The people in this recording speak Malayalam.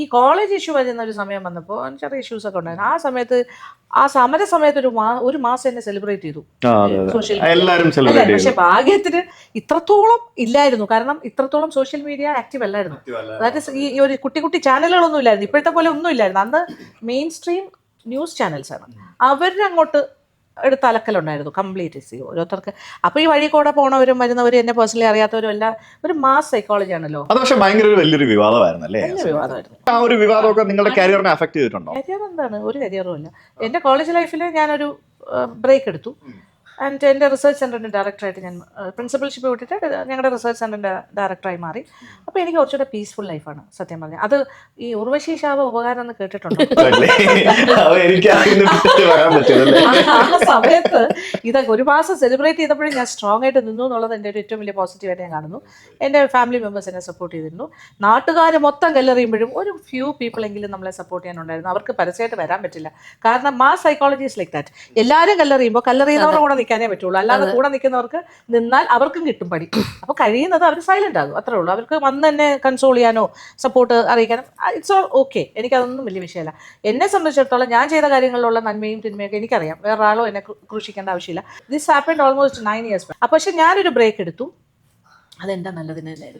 ഈ കോളേജ് ഇഷ്യൂ വരുന്ന ഒരു സമയം വന്നപ്പോൾ ചെറിയ ഇഷ്യൂസ് ഒക്കെ ഉണ്ടായിരുന്നു. ആ സമയത്ത് ആ സമര സമയത്ത് ഒരു ഒരു മാസം എന്നെ സെലിബ്രേറ്റ് ചെയ്തു. സോഷ്യൽ പക്ഷെ ഭാഗ്യത്തിന് ഇത്രത്തോളം ഇല്ലായിരുന്നു. കാരണം ഇത്രത്തോളം സോഷ്യൽ മീഡിയ ആക്റ്റീവ് അല്ലായിരുന്നു. അതായത് ഈ ഈ ഒരു കുട്ടി കുട്ടി ചാനലുകളൊന്നും ഇല്ലായിരുന്നു. ഇപ്പോഴത്തെ പോലെ ഒന്നും ഇല്ലായിരുന്നു അന്ന് മെയിൻ സ്ട്രീം ന്യൂസ് ചാനൽസ് ആണ്. അവരുടെ അങ്ങോട്ട് എടുത്ത് അലക്കലുണ്ടായിരുന്നു കംപ്ലീറ്റ് സി ഓരോരുത്തർക്ക് അപ്പൊ ഈ വഴി കൂടെ പോണവരും വരുന്നവരും എന്നെ പേഴ്സണലി അറിയാത്തവരും എല്ലാം ഒരു മാസ് സൈക്കോളജി ആണല്ലോ. അത് പക്ഷേ ഭയങ്കര ഒരു വലിയൊരു വിവാദമായിരുന്നു അല്ലേ? വലിയ വിവാദമായിരുന്നു. ആ ഒരു വിവാദമൊക്കെ നിങ്ങളുടെ കരിയറിനെ അഫക്ട് ചെയ്തിട്ടുണ്ടോ? കരിയർ എന്താണ്? ഒരു കരിയറും ഇല്ല. എന്റെ കോളേജ് ലൈഫിൽ ഞാനൊരു ബ്രേക്ക് എടുത്തു. ആൻഡ് എന്റെ റിസർച്ച് സെന്ററിന്റെ ഡയറക്ടറായിട്ട് ഞാൻ പ്രിൻസിപ്പൽഷിപ്പ് വിട്ടിട്ട് ഞങ്ങളുടെ റിസർച്ച് സെന്ററിന്റെ ഡയറക്ടറായി മാറി. അപ്പോൾ എനിക്ക് കുറച്ചുകൂടെ പീസ്ഫുൾ ലൈഫാണ് സത്യം പറഞ്ഞാൽ അത് ഈ ഉർവശി ശാപ ഉപകാരം എന്ന് കേട്ടിട്ടുണ്ടോ? ആ സമയത്ത് ഇതൊക്കെ ഒരു മാസം സെലിബ്രേറ്റ് ചെയ്തപ്പോഴും ഞാൻ സ്ട്രോങ് ആയിട്ട് നിന്നു എന്നുള്ളത് എന്റെ ഒരു ഏറ്റവും വലിയ പോസിറ്റീവായിട്ട് ഞാൻ കാണുന്നു. എന്റെ ഫാമിലി മെമ്പേഴ്സ് എന്നെ സപ്പോർട്ട് ചെയ്തിരുന്നു. നാട്ടുകാർ മൊത്തം കല്ലെറിയുമ്പോഴും ഒരു ഫ്യൂ പീപ്പിളെങ്കിലും നമ്മളെ സപ്പോർട്ട് ചെയ്യാനുണ്ടായിരുന്നു. അവർക്ക് പരസ്യമായിട്ട് വരാൻ പറ്റില്ല. കാരണം മാ സൈക്കോളജി ഇസ് ലൈക്ക് ദാറ്റ് എല്ലാവരും കല്ലെറിയുമ്പോൾ കല്ലെറിയുന്നവരുടെ കൂടെ നിൽക്കാനേ പറ്റുള്ളൂ. അല്ലാതെ കൂടെ നിൽക്കുന്നവർക്ക് നിന്നാൽ അവർക്കും കിട്ടും പടി അപ്പോൾ കഴിയുന്നത് അവർ സൈലന്റ് ആകും. അത്രേ ഉള്ളൂ. അവർക്ക് വന്ന് തന്നെ കൺസോൾ ചെയ്യാനോ സപ്പോർട്ട് അറിയിക്കാനോ ഇറ്റ്സ് ഓൾ ഓക്കെ എനിക്കതൊന്നും വലിയ വിഷയമല്ല. എന്നെ സംബന്ധിച്ചിടത്തോളം ഞാൻ ചെയ്ത കാര്യങ്ങളിലുള്ള നന്മയും തിന്മയൊക്കെ എനിക്കറിയാം. വേറെ ആളോ എന്നെ ക്രൂശിക്കേണ്ട ആവശ്യമില്ല. This happened almost nine years അപ്പോൾ പക്ഷെ ഞാനൊരു ബ്രേക്ക് എടുത്തു. അതെന്താ നല്ലതിന് തന്നെയായിരുന്നു